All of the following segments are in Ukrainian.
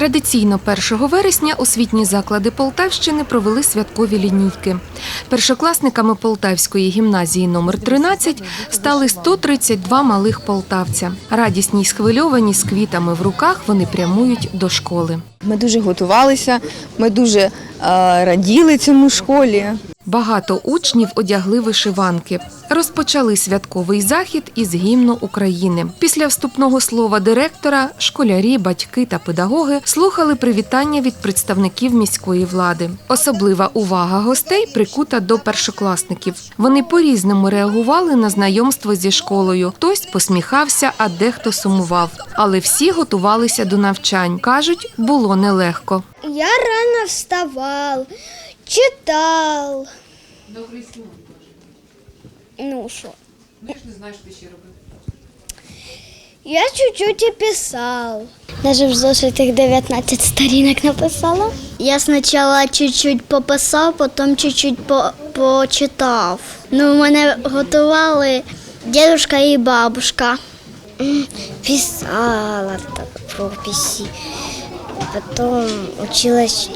Традиційно 1 вересня освітні заклади Полтавщини провели святкові лінійки. Першокласниками Полтавської гімназії номер 13 стали 132 малих полтавця. Радісні й схвильовані з квітами в руках вони прямують до школи. Ми дуже готувалися, ми дуже е, раділи цьому школі. Багато учнів одягли вишиванки. Розпочали святковий захід із гімну України. Після вступного слова директора школярі, батьки та педагоги слухали привітання від представників міської влади. Особлива увага гостей прикута до першокласників. Вони по-різному реагували на знайомство зі школою. Хтось посміхався, а дехто сумував. Але всі готувалися до навчань. кажуть, було нелегко. Я рано вставал, читал. Ну що? Я чуть-чуть и писал. Даже в зошитах 19 сторінок написала. Я спочатку чуть-чуть пописав, потім чуть-чуть по- почитав. Ну, мене готували дедушка і бабушка. Писала так прописи. Потом училась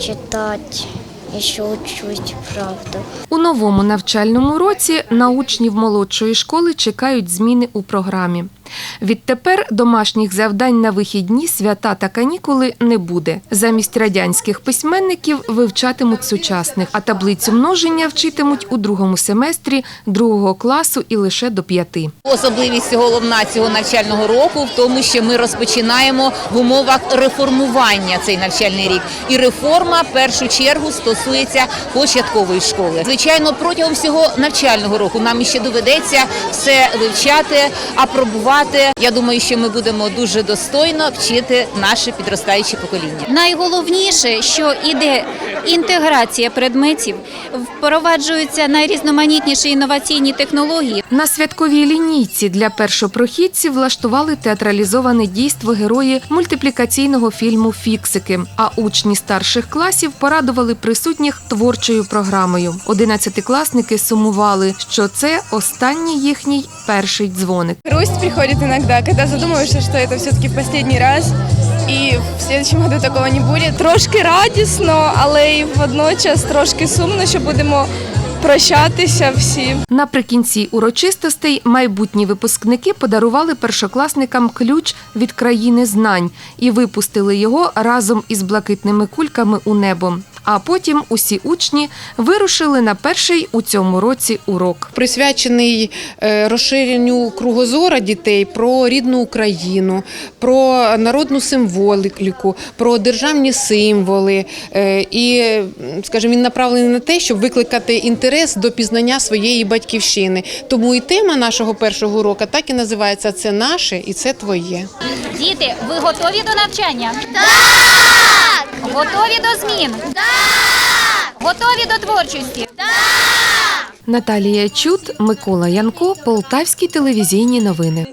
читать. що учусь, правда. У новому навчальному році на учнів молодшої школи чекають зміни у програмі. Відтепер домашніх завдань на вихідні, свята та канікули не буде. Замість радянських письменників вивчатимуть сучасних, а таблицю множення вчитимуть у другому семестрі другого класу і лише до п'яти. Особливість головна цього навчального року в тому, що ми розпочинаємо в умовах реформування цей навчальний рік. І реформа в першу чергу стосується початкової школи. Звичайно, протягом всього навчального року нам ще доведеться все вивчати, апробувати. Я думаю, що ми будемо дуже достойно вчити наше підростаюче покоління. Найголовніше, що іде інтеграція предметів, впроваджуються найрізноманітніші інноваційні технології. На святковій лінійці для першопрохідців влаштували театралізоване дійство герої мультиплікаційного фільму Фіксики. А учні старших класів порадували присутніх творчою програмою. Одинадцятикласники сумували, що це останній їхній перший дзвоник. Грусть приходит иногда, когда задумываешься, что это все-таки последний раз, і в следующем году такого не буде. Трошки радісно, але й водночас трошки сумно, що будемо прощатися всі. Наприкінці урочистостей майбутні випускники подарували першокласникам ключ від країни знань і випустили його разом із блакитними кульками у небо. А потім усі учні вирушили на перший у цьому році урок. присвячений е, розширенню кругозора дітей про рідну Україну, про народну символіку, про державні символи. Е, І, скажімо, він направлений на те, щоб викликати інтерес до пізнання своєї батьківщини. Тому і тема нашого першого уроку так і називається Це наше і це твоє. Діти, ви готові до навчання? Так! Готові до змін? Да! Готові до творчості? Наталія Чут, Микола Янко, Полтавські телевізійні новини.